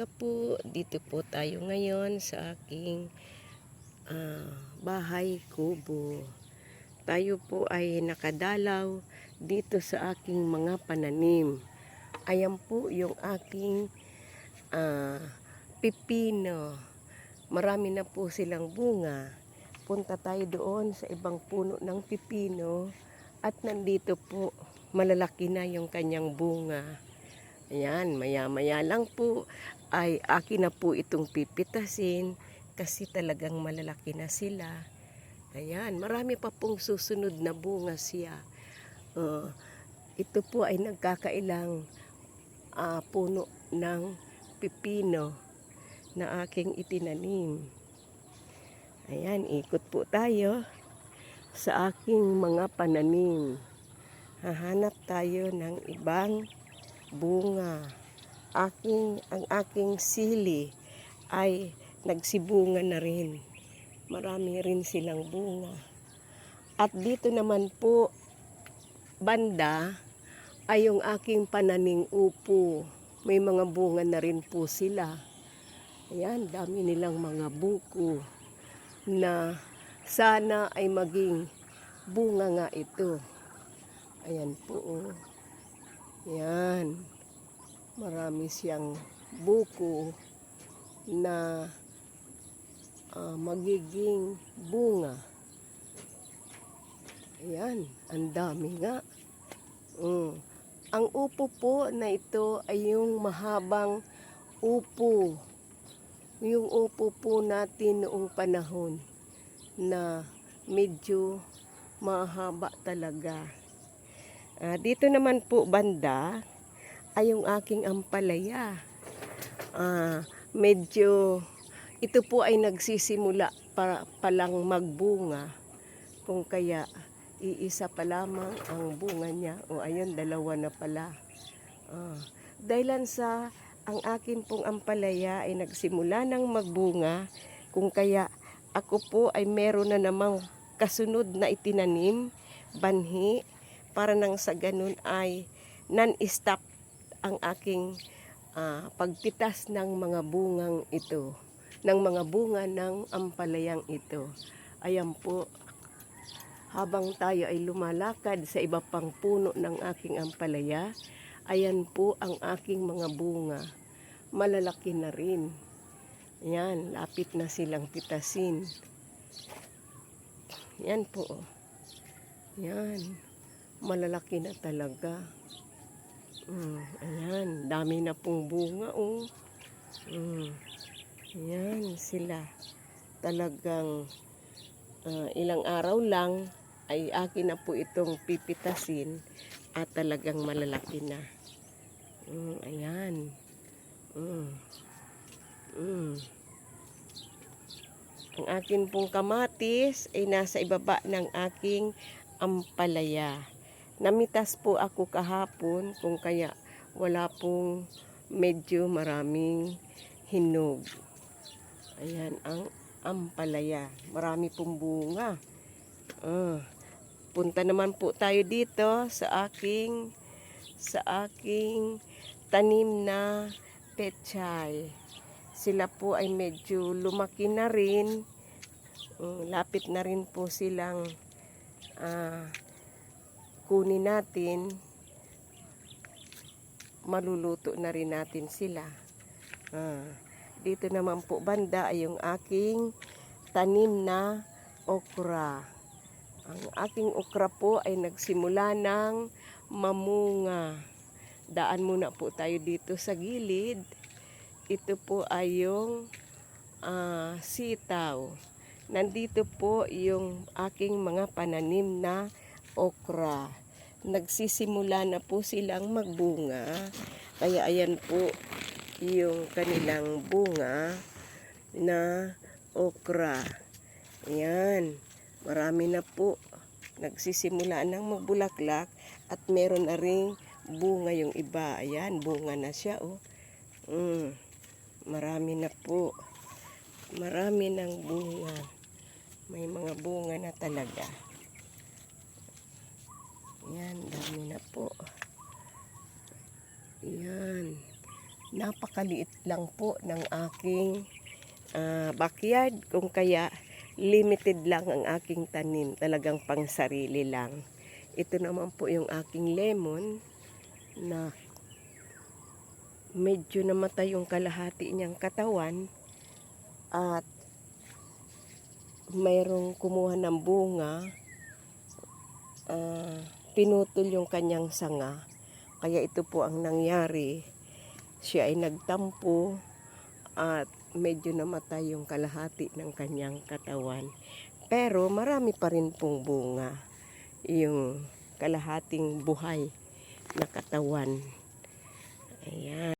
umaga po. Dito po tayo ngayon sa aking ah, bahay kubo. Tayo po ay nakadalaw dito sa aking mga pananim. Ayan po yung aking ah, pipino. Marami na po silang bunga. Punta tayo doon sa ibang puno ng pipino at nandito po malalaki na yung kanyang bunga. Ayan, maya-maya lang po ay akin na po itong pipitasin kasi talagang malalaki na sila. Ayan, marami pa pong susunod na bunga siya. Uh, ito po ay nagkakailang ah, puno ng pipino na aking itinanim. Ayan, ikot po tayo sa aking mga pananim. Hahanap tayo ng ibang bunga. Aking, ang aking sili ay nagsibunga na rin. Marami rin silang bunga. At dito naman po, banda, ay yung aking pananing upo. May mga bunga na rin po sila. Ayan, dami nilang mga buko na sana ay maging bunga nga ito. Ayan po. Oh. Yan. Marami siyang buko na ah, magiging bunga. Ayan, ang dami nga. Mm. Ang upo po na ito ay yung mahabang upo. Yung upo po natin noong panahon na medyo mahaba talaga. Ah, dito naman po banda ay yung aking ampalaya. Ah, medyo ito po ay nagsisimula para palang magbunga. Kung kaya iisa pa lamang ang bunga niya. O ayun, dalawa na pala. Ah, dahilan sa ang akin pong ampalaya ay nagsimula ng magbunga. Kung kaya ako po ay meron na namang kasunod na itinanim, banhi, para nang sa ganun ay non-stop ang aking ah, pagpitas ng mga bungang ito, ng mga bunga ng ampalayang ito. Ayan po, habang tayo ay lumalakad sa iba pang puno ng aking ampalaya, ayan po ang aking mga bunga. Malalaki na rin. Yan, lapit na silang pitasin. Yan po. oh. Yan. Malalaki na talaga. Mm, ayan, dami na pong bunga oh. Mm, ayan sila. Talagang ah, ilang araw lang ay akin na po itong pipitasin at talagang malalaki na. Mm, ayan. Mm. Mm. Ang akin pong kamatis ay nasa ibaba ng aking ampalaya. Namitas po ako kahapon kung kaya wala pong medyo maraming hinog. Ayan ang ampalaya. Marami pong bunga. Ah, punta naman po tayo dito sa aking sa aking tanim na pechay. Sila po ay medyo lumaki na rin. Mm, lapit na rin po silang ah, kunin natin. Maluluto na rin natin sila. Ah, dito naman po banda ay yung aking tanim na okra. Ang aking okra po ay nagsimula ng mamunga. Daan muna po tayo dito sa gilid. Ito po ay yung ah, sitaw. Nandito po yung aking mga pananim na okra. Nagsisimula na po silang magbunga. Kaya ayan po yung kanilang bunga na okra. Ayan. Marami na po nagsisimula ng magbulaklak at meron na ring bunga yung iba. Ayan, bunga na siya oh. Mm, marami na po. Marami ng bunga. May mga bunga na talaga. Yan, dami na po. Yan. Napak napakaliit lang po ng aking ah, backyard. Kung kaya, limited lang ang aking tanim. Talagang pang sarili lang. Ito naman po yung aking lemon na medyo namatay yung kalahati niyang katawan at mayroong kumuha ng bunga ah, pinutol yung kanyang sanga. Kaya ito po ang nangyari. Siya ay nagtampo at medyo namatay yung kalahati ng kanyang katawan. Pero marami pa rin pong bunga yung kalahating buhay na katawan. Ayan